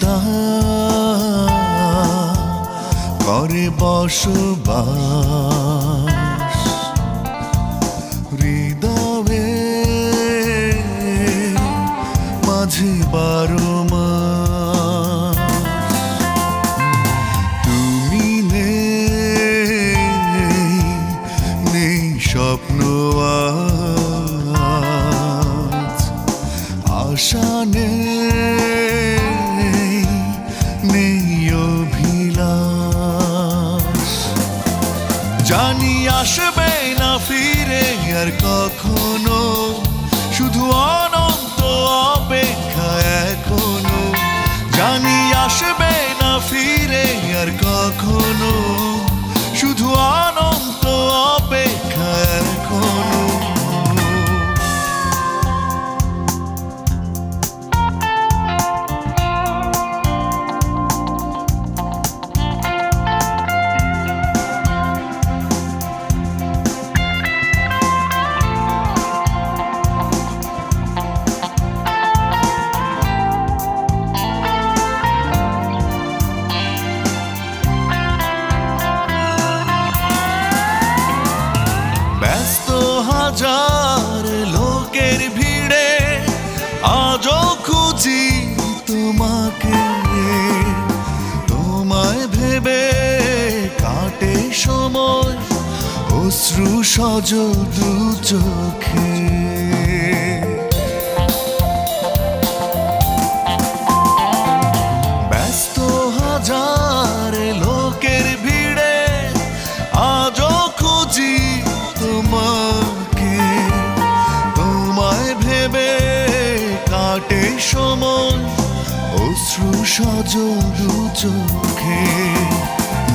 তা করে বসবাস। হৃদয়ে মাঝে বারো তুমি নেই নেই স্বপ্ন আশা নেই। আসবে না ফিরে আর কখনো। শুধু অনন্ত অপেক্ষা এখনও। জানি আসবে না ফিরে আর কখনো। শুধু অনন্ত হাজার লোকের ভিড়ে আজও খুঁজি তোমাকে তোমায় ভেবে কাটে সময় অশ্রু সজ দু চোখে। অশ্রু সজ দু চোখে।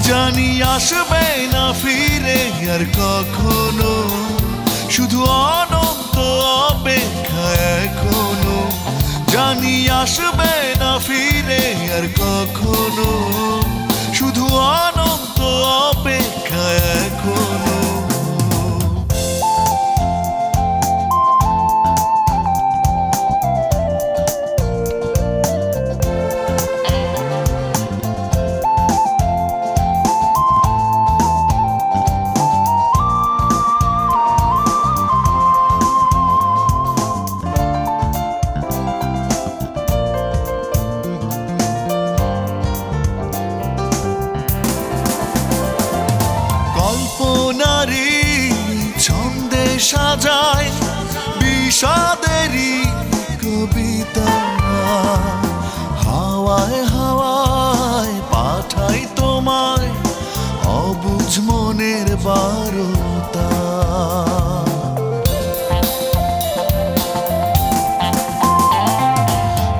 জানি আসবে না ফিরে আর কখনো। শুধু অনন্ত অপেক্ষা এখনও। জানি আসবে না ফিরে আর কখনো। শুধু অনন্ত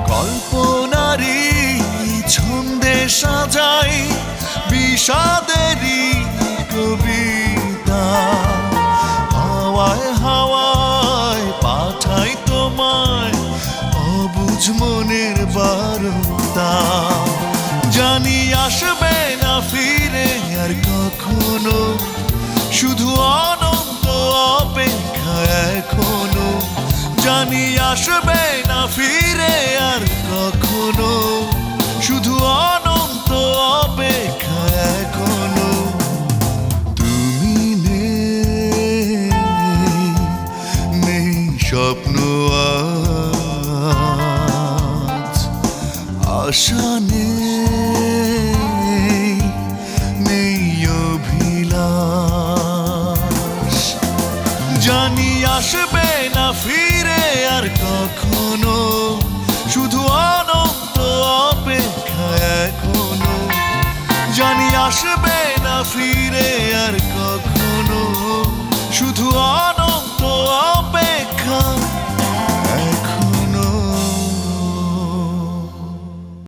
কল্পনারি ছন্দে সাজাই বিষাদেরই কবিতা। হাওয়ায় হাওয়ায় পাঠাই তোমায় অবুঝ মনের বারতা। জানি আসবে না ফিরে আর কখনো শুধু অনন্ত অপেক্ষা এখনও। জানি আসবে না ফিরে আর আসবে না ফিরে।